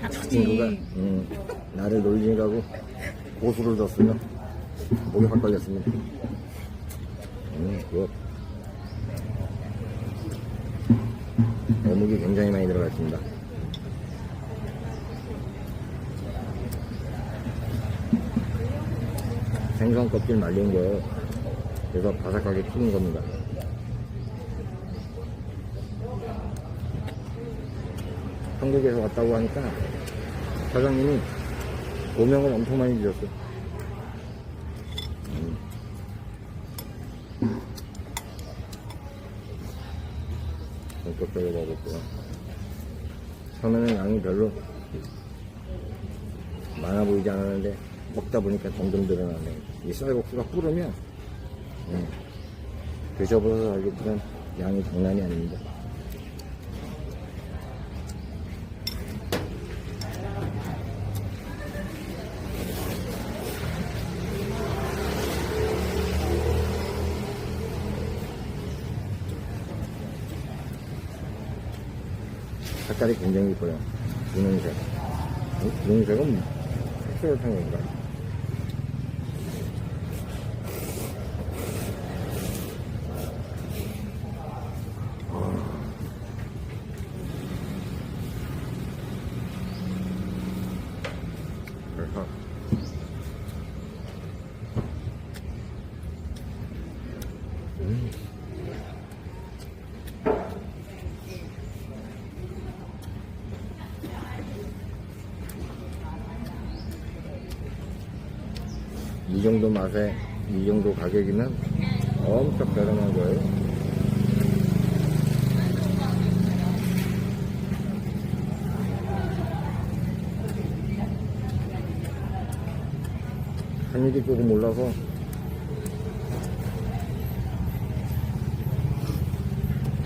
닥치지. 음, 나를 놀리라고 고수를 뒀으면 목이 확 걸렸습니다. 음, 그 어묵이 굉장히 많이 들어가 있습니다. 생선 껍질 말린 거예요. 그래서 바삭하게 튀긴 겁니다. 한국에서 왔다고 하니까 사장님이 고명을 엄청 많이 주셨어요. 음. 본격적으로 먹었고요. 처음에는 양이 별로 많아 보이지 않았는데 먹다 보니까 점점 늘어나네. 이 쌀국수가 뿌르면 음, 드셔보셔서 알겠지만 양이 장난이 아닙니다. 색깔이 굉장히 이뻐요. 분홍색. 이 분홍색은 색소탕인가? 그래서 음. 이 정도 맛에 이 정도 가격이면 엄청 저렴한 거예요. 한일이 조금 올라서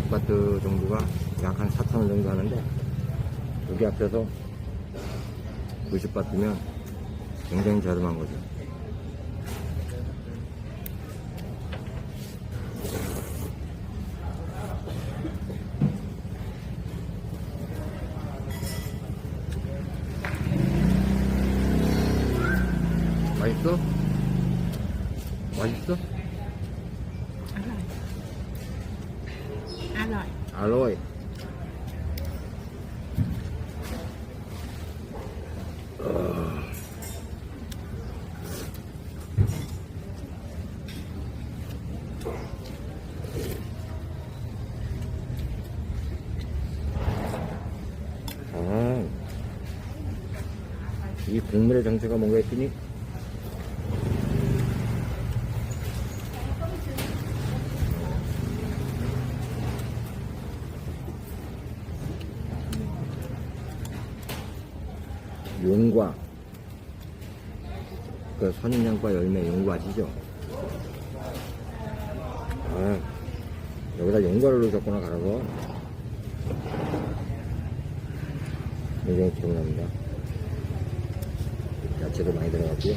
아파트 정도가 약 한 4천원 정도 하는데 여기 앞에서 90바트면 굉장히 저렴한 거죠. 맛있어? 맛있어? 알로이. 알로이. 아, 이 국물의 정체가 뭔가 했더니 용과 그 선인장과 열매 용과 아시죠? 아, 여기다 용과를 넣으셨구나 갈아서 굉장히 개운합니다. 야채도 많이 들어갔고요.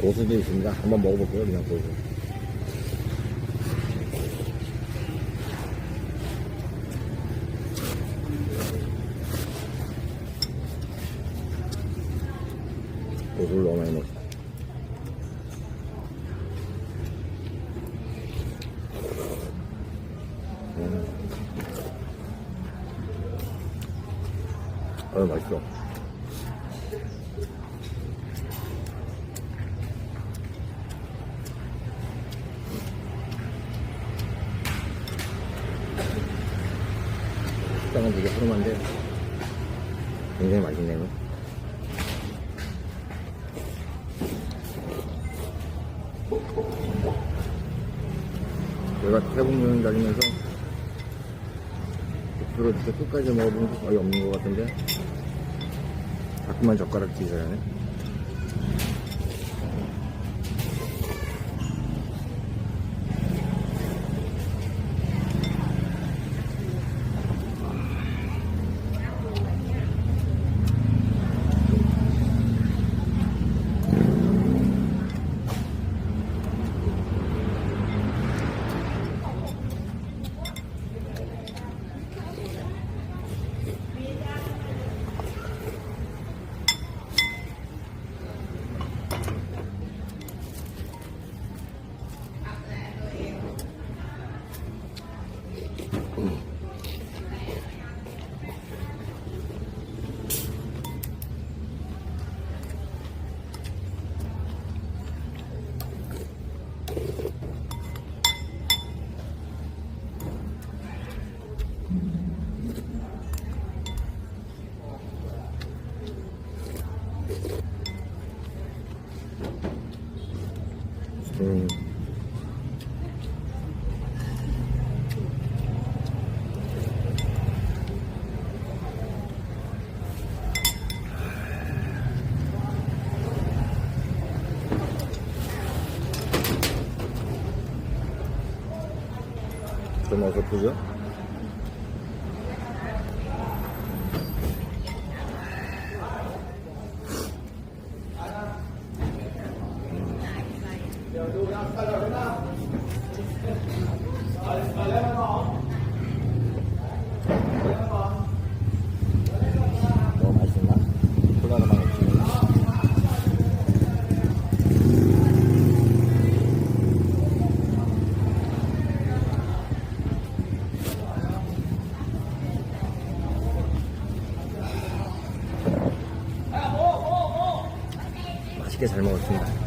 고수도 있습니다. 한번 먹어볼게요 그냥 고수 고수를 너무 많이 넣었어 음. 어 맛있어. 식당은 되게 허름한데 굉장히 맛있네요 제가 태국 여행 다니면서 주로 이렇게 끝까지 먹어본 게 거의 없는 것 같은데? 자꾸만 젓가락 뒤져야네 먹어서 보죠. 너무 맛있나? 콜라를 많이 주면 맛있게 잘 먹었습니다.